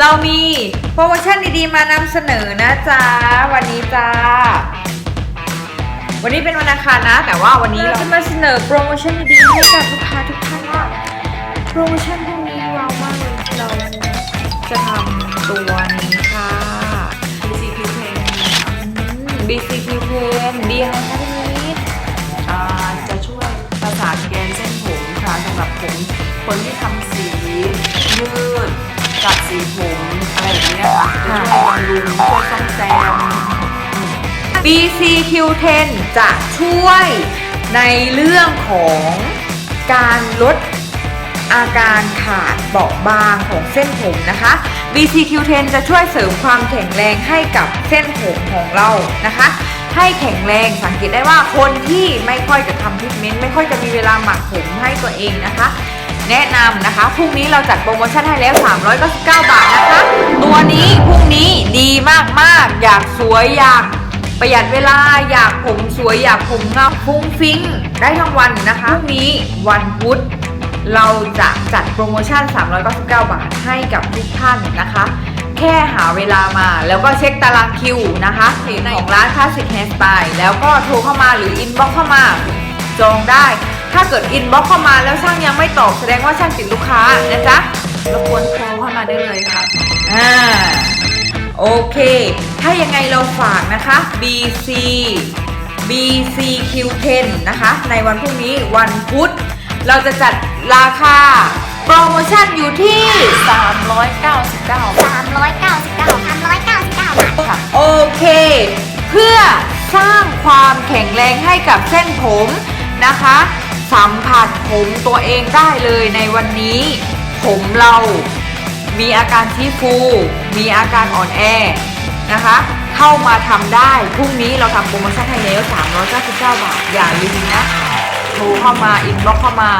เรามีโปรโมชั่นดีๆมานำเสนอนะจ๊ะ วันนี้จ้า วันนี้เป็นวันอังคารนะ แต่ว่าวันนี้เราจะมาเสนอโปรโมชั่นดีๆให้กับลูกค้าทุกท่านว่าโปรโมชั่นพวกนี้ว้าวมากเลยเราจะทำตัวนี้ค่ะ BCQ เพลง BCQ Pen ดียังไงคะพี่นิดอ่าจะช่วยประสานแกนเส้นผมค่ะสำหรับผมคนที่ทำสียื ดจัดสีผมอะไรแบบเนี้ยค่ะจะช่วยบำรุงช่วยซ่อมแซม BCQ10 จะช่วยในเรื่องของการลดอาการขาดเบาบางของเส้นผมนะคะ BCQ10 จะช่วยเสริมความแข็งแรงให้กับเส้นผมของเรานะคะ ให้แข็งแรงสังเกตได้ว่าคนที่ไม่ค่อยจะทำทรีทเมนต์ไม่ค่อยจะมีเวลาหมักผมให้ตัวเองนะคะ แนะนำนะคะ พรุ่งนี้เราจัดโปรโมชั่นให้แล้ว 399 บาทนะคะ ตัวนี้พรุ่งนี้ดีมากๆ อยากสวยอยากประหยัดเวลาอยากผมสวยอยากผมเงาฟุ้งฟิ้งได้ทั้งวันนะคะพรุ่งนี้วันพุธเราจะจัดโปรโมชั่น 399 บาทให้กับทุกท่านนะคะ แค่หาเวลามาแล้วก็เช็คตารางคิวนะคะเพจของร้าน Classic Hairstyle แล้วก็โทรเข้ามาหรืออินบ็อกเข้ามาจองได้ ถ้าเกิดอินบ็อกเข้ามาแล้วช่างยังไม่ตอบแสดงว่าช่างติดลูกค้านะจ๊ะรบกวนโทรเข้ามาได้เลยค่ะอ่าโอเค ถ้ายังไงเราฝากนะคะ BC BCQ10 นะคะ ในวันพรุ่งนี้วันพุธ เราจะจัดราคาโปรโมชั่นอยู่ที่ 399 399 399บาทค่ะ โอเค เพื่อสร้างความแข็งแรงให้กับเส้นผมนะคะ สัมผัสผมตัวเองได้เลยในวันนี้ ผมเรามีอาการที่ฟู มีอาการอ่อนแอนะคะเข้ามาทำได้ พรุ่งนี้เราทำโปรโมชั่นให้แล้ว399 บาท อย่าลืมนะโทรเข้ามา อินบ็อกเข้ามา